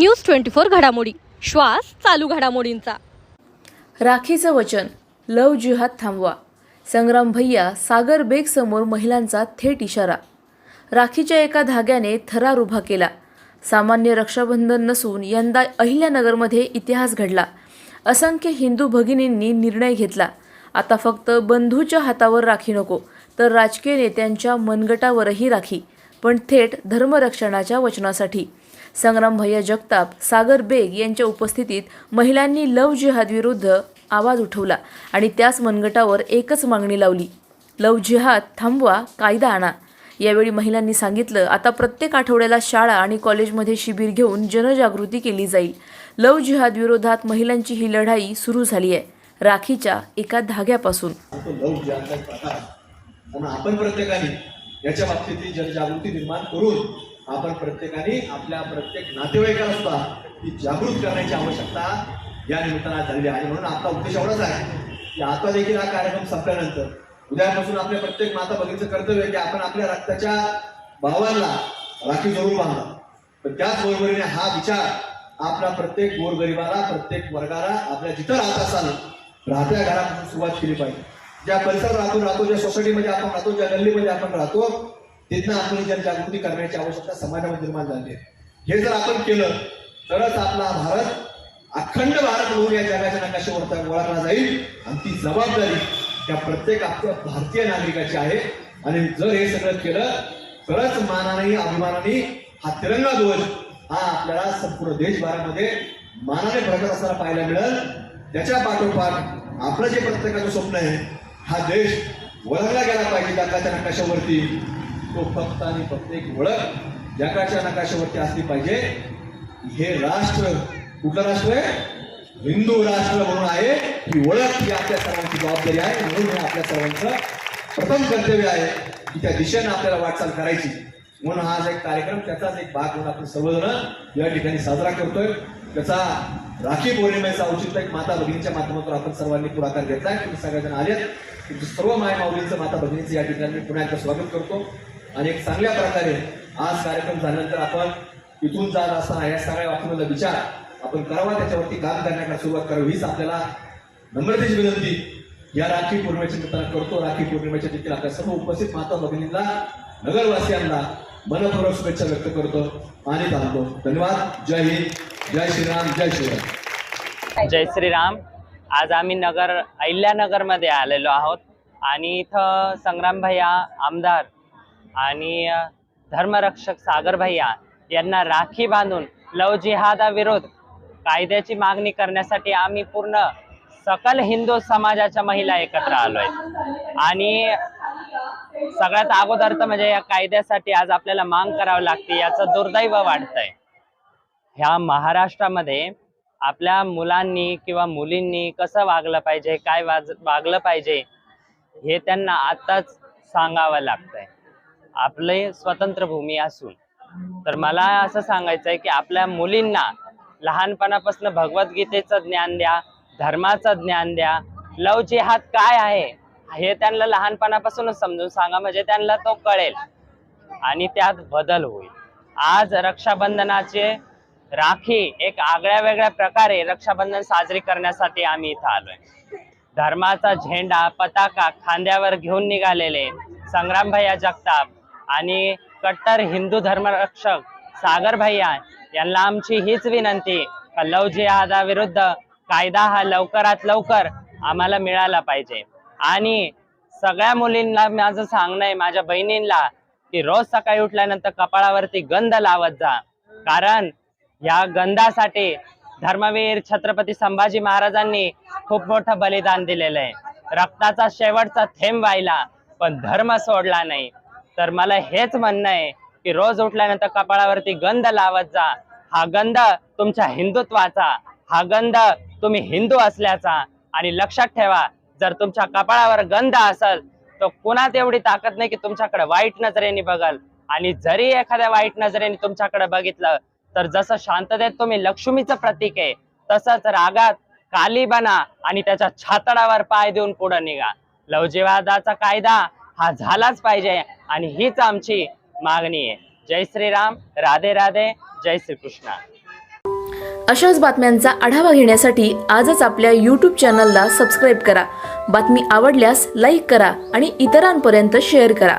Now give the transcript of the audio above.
News twenty four घडामोडी. श्वास चालू घडामोडींचा. राखीचं वचन. लव जिहाद थांबवा. संग्राम भैया सागर बेग समोर महिलांचा थेट इशारा. राखीच्या एका धाग्याने थरार उभा केला. सामान्य रक्षाबंधन नसून यंदा अहिल्यानगरमध्ये इतिहास घडला. असंख्य हिंदू भगिनींनी निर्णय घेतला. आता फक्त बंधूच्या हातावर राखी नको तर राजकीय नेत्यांच्या मनगटावरही राखी पण थेट धर्मरक्षणाच्या वचनासाठी. संग्राम भैया जगताप सागर बेग यांच्या उपस्थितीत महिलांनी लव जिहाद विरुद्ध आवाज उठवला आणि त्याच मनगटावर एकच मागणी लावली. लव जिहाद थांबवा कायदा आणा. यावेळी महिलांनी सांगितलं आता प्रत्येक आठवड्याला शाळा आणि कॉलेजमध्ये शिबिर घेऊन जनजागृती केली जाईल. लव जिहाद विरोधात महिलांची ही लढाई सुरू झाली आहे राखीच्या एका धाग्यापासून. आपण प्रत्येकाने याच्या बाबतीत जनजागृती निर्माण करून आपण प्रत्येकाने आपल्या प्रत्येक नातेवाईकाला सुद्धा ही जागृत करण्याची आवश्यकता या निमित्तानं झालेली आहे. म्हणून आपला उद्देश एवढाच आहे की आता देखील हा कार्यक्रम संपल्यानंतर उद्यापासून आपल्या प्रत्येक माता भगिनीचं कर्तव्य आहे की आपण आपल्या रक्ताच्या भावांना राखी जरूर बांधा पण त्याच बरोबरीने हा विचार आपला प्रत्येक गोरगरिबाला प्रत्येक वर्गाला आपल्या जिथं राहत असाल राहत्या घरापासून सुरुवात केली पाहिजे. ज्या परिसरात राहतो राहतो ज्या सोसायटीमध्ये आपण राहतो ज्या गल्लीमध्ये आपण राहतो त्यांना आपण जनजागृती करण्याची आवश्यकता समाजामध्ये निर्माण झाली आहे. हे जर आपण केलं तरच आपला भारत अखंड भारत म्हणून या जगाच्या नकाशावर ओळखला जाईल. आणि ती जबाबदारी त्या प्रत्येक आपल्या भारतीय नागरिकाची आहे. आणि जर हे सगळं केलं तरच मानाने अभिमानाने हा तिरंगा ध्वज हा आपल्याला संपूर्ण देशभरामध्ये मानाने भरकत असताना पाहायला मिळेल. त्याच्या पाठोपाठ आपलं जे प्रत्येकाचं स्वप्न आहे हा देश ओळखला गेला पाहिजे जगाच्या नकाशावरती. तो फक्त आणि फक्त एक ओळख जगाच्या नकाशावरती असली पाहिजे. हे राष्ट्र कुठलं राष्ट्र आहे? हिंदू राष्ट्र म्हणून आहे. ही ओळख ही आपल्या सर्वांची जबाबदारी आहे. म्हणून हे आपल्या सर्वांचं प्रथम कर्तव्य आहे. की त्या दिशेनं आपल्याला वाटचाल करायची. म्हणून हा एक कार्यक्रम त्याचाच एक भाग म्हणून आपण सर्वजण या ठिकाणी साजरा करतोय. त्याचा राखी पौर्णिमेचा औचित्य एक माता भगिनीच्या माध्यमातून आपण सर्वांनी पुढाकार घेतलाय. तुम्ही सगळेजण आलेत. तुमचे सर्व माय माऊलींचं माता भगिनीचं या ठिकाणी पुण्याचं पुन्हा एकदा स्वागत करतो. आणि एक चांगल्या प्रकारे आज कार्यक्रम झाल्यानंतर आपण इथून जात असताना या सगळ्या बाबतीमधला विचार आपण करावा त्याच्यावरती काम करण्याकडे सुरुवात करावी हीच आपल्याला नम्रतेची विनंती. या राखी पौर्णिमेच्या निमित्तानं करतो. राखी पौर्णिमेच्या देखील आपल्या सर्व उपस्थित माता भगिनींना नगरवासियांना मनपूर्वक शुभेच्छा व्यक्त करतो आणि थांबतो. धन्यवाद. जय हिंद. जय श्रीराम. जय श्रीराम. जय श्रीराम. आज आम्ही नगर अहिल्यानगरमध्ये आलेलो आहोत. आणि इथं संग्राम भैया आमदार आणि धर्मरक्षक सागर भैया यांना राखी बांधून लव जिहादा विरोध कायद्याची मागणी करण्यासाठी आम्ही पूर्ण सकल हिंदू समाजाच्या महिला एकत्र आलोय. आणि सगळ्यात अगोदर तर म्हणजे या कायद्यासाठी आज आपल्याला मांग करावी लागते याचं दुर्दैव वाढतंय. ह्या महाराष्ट्रामध्ये आपल्या मुलांनी किंवा मुलींनी कसं वागलं पाहिजे काय वाज वागलं पाहिजे हे त्यांना आताच सांगावं लागतंय. आपले स्वतंत्र भूमी असून. तर मला असं सांगायचं आहे की आपल्या मुलींना लहानपणापासून भगवद्गीतेचं ज्ञान द्या धर्माचं ज्ञान द्या. लव जिहाद काय आहे हे त्यांना लहानपणापासूनच समजून सांगा म्हणजे त्यांना तो कळेल. आणि त्यात बदल होईल. आज रक्षाबंधनाचे राखी एक आगळ्या वेगळ्या प्रकारे रक्षाबंधन साजरी करण्यासाठी आम्ही इथं आलोय. धर्माचा झेंडा पताका खांद्यावर घेऊन निघालेले संग्राम भैया जगताप आणि कट्टर हिंदू धर्मरक्षक सागर भैया यांना आमची हीच विनंती का लव जिहादाविरुद्ध कायदा हा लवकरात लवकर आम्हाला मिळाला पाहिजे. आणि सगळ्या मुलींना माझं सांगणं आहे माझ्या बहिणींना की रोज सकाळी उठल्यानंतर कपाळावरती गंध लावत जा. कारण या गंधासाठी धर्मवीर छत्रपती संभाजी महाराजांनी खूप मोठं बलिदान दिलेलं आहे. रक्ताचा शेवटचा थेंब व्हायला पण धर्म सोडला नाही. तर मला हेच म्हणणं आहे की रोज उठल्यानंतर कपाळावरती गंध लावत जा. हा गंध तुमच्या हिंदुत्वाचा. हा गंध तुम्ही हिंदू असल्याचा. आणि लक्षात ठेवा जर तुमच्या कपाळावर गंध असेल तर कुणात एवढी ताकद नाही की तुमच्याकडे वाईट नजरेने बघल. आणि जरी एखाद्या वाईट नजरेने तुमच्याकडे बघितलं तर जसं शांततेत तुम्ही लक्ष्मीचं प्रतीक आहे तसंच रागात काली बना आणि त्याच्या छातडावर पाय देऊन पुढे निघा. लवजीवादाचा कायदा हा झालाच पाहिजे आणि हीच आमची मागणी आहे. जय श्रीराम राधे राधे जय श्रीकृष्णा. अशाच बातम्यांचा आढावा घेण्यासाठी आजच आपल्या यूट्यूब चॅनलला सबस्क्राईब करा. बातमी आवडल्यास लाईक करा आणि इतरांपर्यंत शेअर करा.